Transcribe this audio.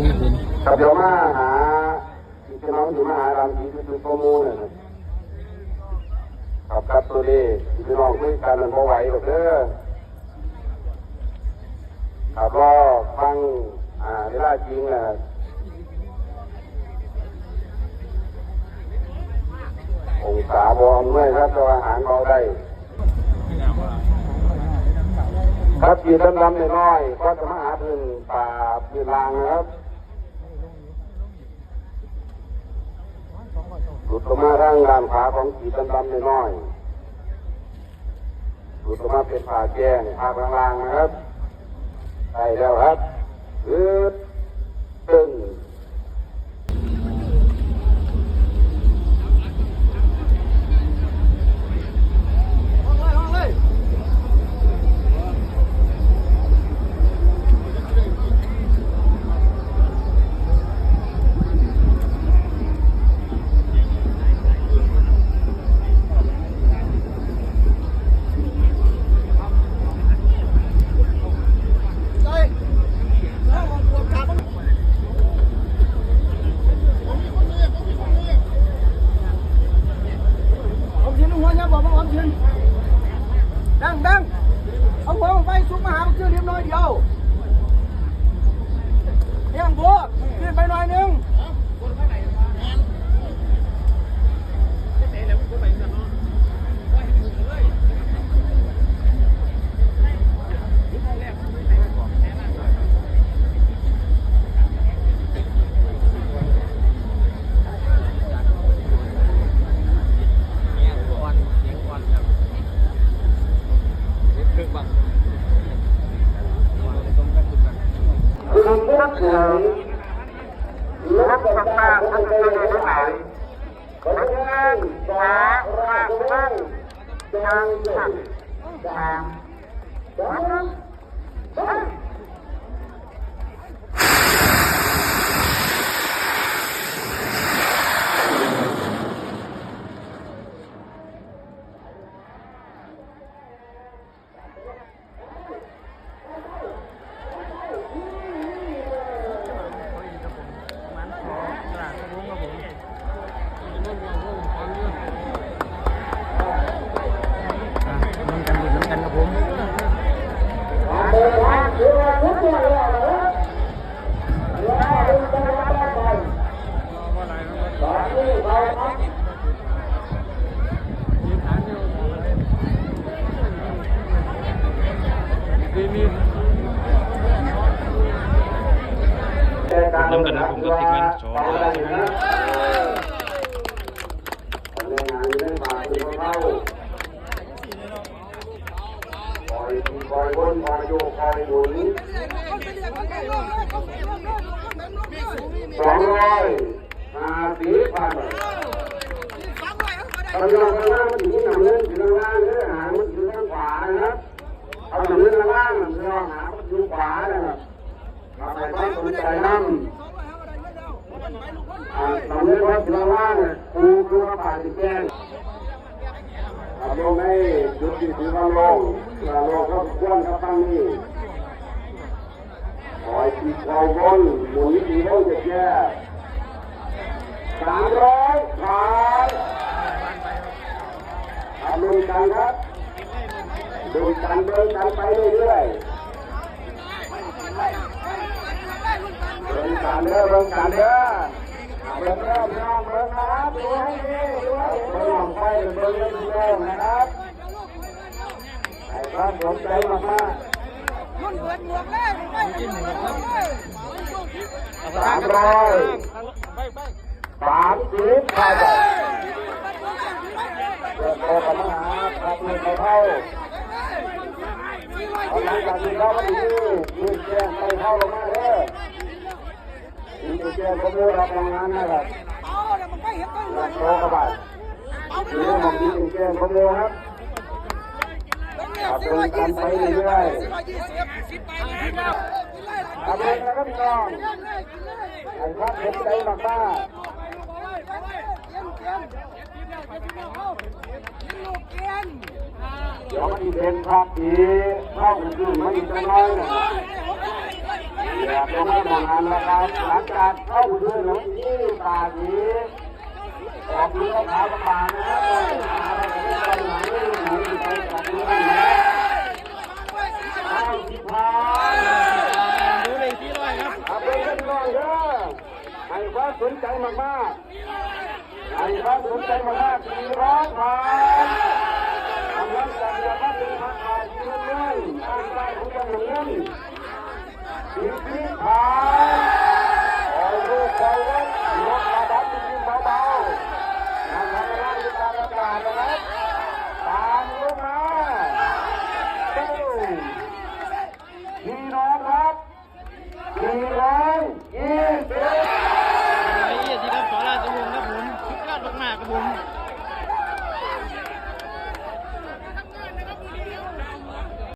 งไม่เป็นกับเดี๋ยวมาหาพี่น้องอยู่มาหาตามที่คือข้อมูลนะครับครับครับตัวนี้พี่น้องคุยกันมันพอไหวหรอกเด้อครับรอฟังอ่าเวลาจริงนะองศาบอมเมื่อครับตัวอาหารเราได้ ครับขีดดำๆน้อยๆก็จะมาหาพื้นป่าพื้นลางนะครับ หลุดมาทางด้านขาของขีดดำๆน้อยๆหลุดออกมาเป็นผ่าแจ้งผ่าล่างๆนะครับใช่แล้วครับยือ นักสังตาท่านเป็นทั้งหลายขอเชิญสาราท่านจางสักจางจางจางน้ำกันดิน้ำกันครับผม เดินทางคือว่าทุกอย่างเลยนะว่าเป็นจังหวัดใดตอนนี้เราครับ น้ำกันนะผมก็ติ๊กมันสองได้นะทำงานเรื่องบาทที่เขาคอยคอยวนคอยโยกคอยหมุนสองร้อยห้าสิบพันกำลังข้างล่างมันอยู่ที่หนังเงินอยู่ข้างล่างเนื้อหางมันอยู่ข้างขวานะครับเอาหนังเงินข้างล่างมันจะหามันอยู่ขวานะครับมาไปต้องสนใจนั่งอ่าหนังเงินวัดอยู่ข้างล่างเนี่ยครู ครูมาผ่านติดแจ้งทำลงให้จุดที่ถือว่าลงถ้าลงก็ควรกับตั้งนี้คอยขีดคอยวนหมุนวิธีลงจะแย่สามร้อยผ่านทำดูกันครับดูกันเดินกันไปเรื่อยๆเดินกันเด้อเดินกันเด้อเดินเด้อพี่น้อเดินนะครับดูให้ดีดูให้ดีเดินไปเดินเล่นเดินนะครับให้ความสนใจมากมันเปิดหมวกเลยไปกินหมวกเลยสามร้อยสามสิบห้าบาทเกิดโตกับมหาครับเงินไปเท่าเอาหลังจากที่เขามาดูยืนแจ้งไปเท่าลงมาเด้อยืนแจ้งข้อมูลรับรางงานนะครับเอาเดี๋ยวมันไปเห็นต้นเลเกิยดโตกับบา ทยืนมองยืนแจ้งข้อมูลครับขับเดินกันไปเรื่อยๆขับเดินนะครับพี่น้องไอ้ครับเห็นใจมากๆเดี๋ยวมันเป็นภาพดีเข้าขึ้นไม่จะน้อยอยากจะให้มองงานแล้วครับหลังจากเข้าขึ้นแล้วที่ตาดี ออกมือขาวประมาณนะครับไปไหนไหนไปออกมือไหนเข้าที่พาดูเลยที่ร้อยครับเอาไปเล่นน้อยเด้อให้ความสนใจมากๆให้ความสนใจมากๆสี่ร้องผ่าน